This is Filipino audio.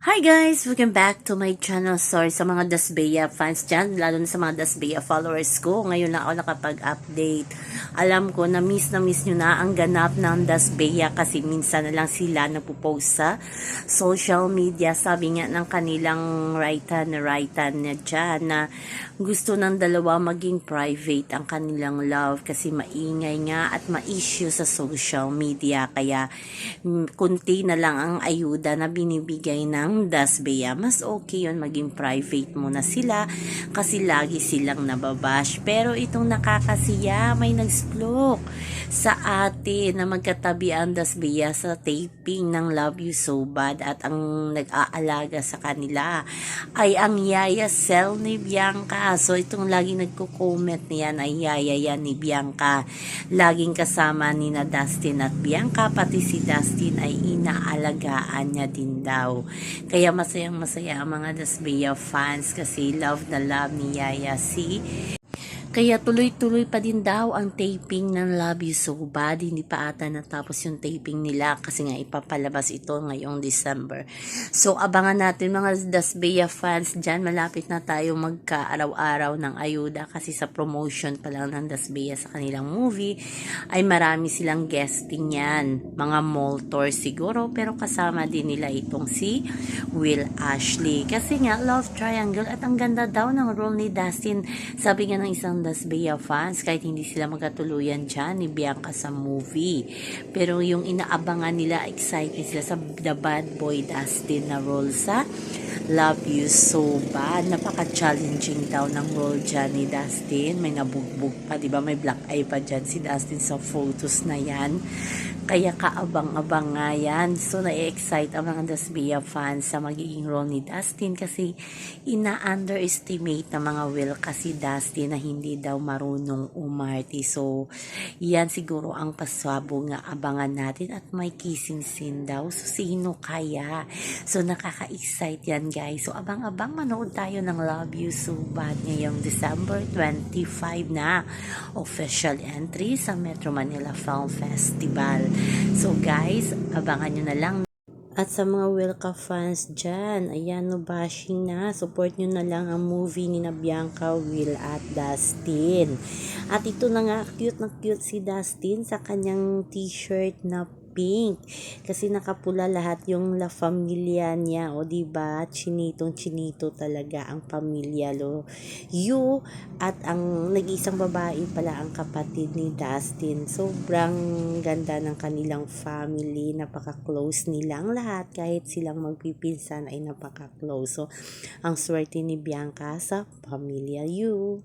Hi guys! Welcome back to my channel. Sorry sa mga Dasbeya fans dyan, lalo na sa mga Dasbeya followers ko. Ngayon na ako nakapag-update. Alam ko na miss na miss nyo na ang ganap ng Dasbeya kasi minsan na lang sila nagpo-post sa social media. Sabi nga ng kanilang writer na writer na dyan na gusto ng dalawa maging private ang kanilang love kasi maingay nga at ma-issue sa social media. Kaya mm, kunti na lang ang ayuda na binibigay ng Dasbeya. Mas okay yun maging private muna sila kasi lagi silang nababash. Pero itong nakakasiya, may nag-stroke sa ate na magkatabi ang Dasbeya sa taping ng Love You So Bad at ang nag-aalaga sa kanila ay ang yaya cell ni Bianca. So itong laging nagko-comment niyan ay yaya yan ni Bianca. Laging kasama ni na Dustin at Bianca pati si Dustin ay inaalagaan niya din daw. Kaya masayang masaya ang mga Dasbeya fans kasi love na love ni Yaya si kaya tuloy-tuloy pa din daw ang taping ng Love You So Bad. Hindi pa ata natapos yung taping nila kasi nga ipapalabas ito ngayong December. So abangan natin mga Dasbeya fans dyan. Malapit na tayo magka-araw-araw ng ayuda kasi sa promotion pa lang ng Dasbeya sa kanilang movie ay marami silang guesting yan. Mga mall tours siguro pero kasama din nila itong si Will Ashley. Kasi nga love triangle at ang ganda daw ng role ni Dustin. Sabi nga ng isang Das Bea fans kahit hindi sila magkatuluyan dyan ni Bianca sa movie. Pero yung inaabangan nila, excited sila sa The Bad Boy Dustin na role sa Love You So Bad. Napaka-challenging daw ng role dyan ni Dustin. May nabugbog pa, di ba? May black eye pa dyan si Dustin sa photos na yan. Kaya kaabang-abang nga yan. So, na-excite ang mga Dasbia fans sa magiging role ni Dustin kasi ina-underestimate ng mga Will kasi Dustin na hindi daw marunong umarte. So, yan siguro ang paswabo nga abangan natin at may kissing scene daw. So, sino kaya? So, nakaka-excite yan guys. So, abang-abang manood tayo ng Love You So Bad ngayong December 25 na official entry sa Metro Manila Film Festival. So guys, abangan nyo na lang. At sa mga Wilka fans dyan, ayan no bashing na. Support nyo na lang ang movie ni na Bianca, Will at Dustin. At ito na nga, cute na cute si Dustin sa kanyang t-shirt na pink. Kasi nakapula lahat yung La Familia niya. O, di ba Chinitong chinito talaga ang pamilya. Lo. You at ang nag-isang babae pala ang kapatid ni Dustin. Sobrang ganda ng kanilang family. Napaka-close nilang lahat. Kahit silang magpipinsan ay napaka-close. So, ang swerte ni Bianca sa pamilya You.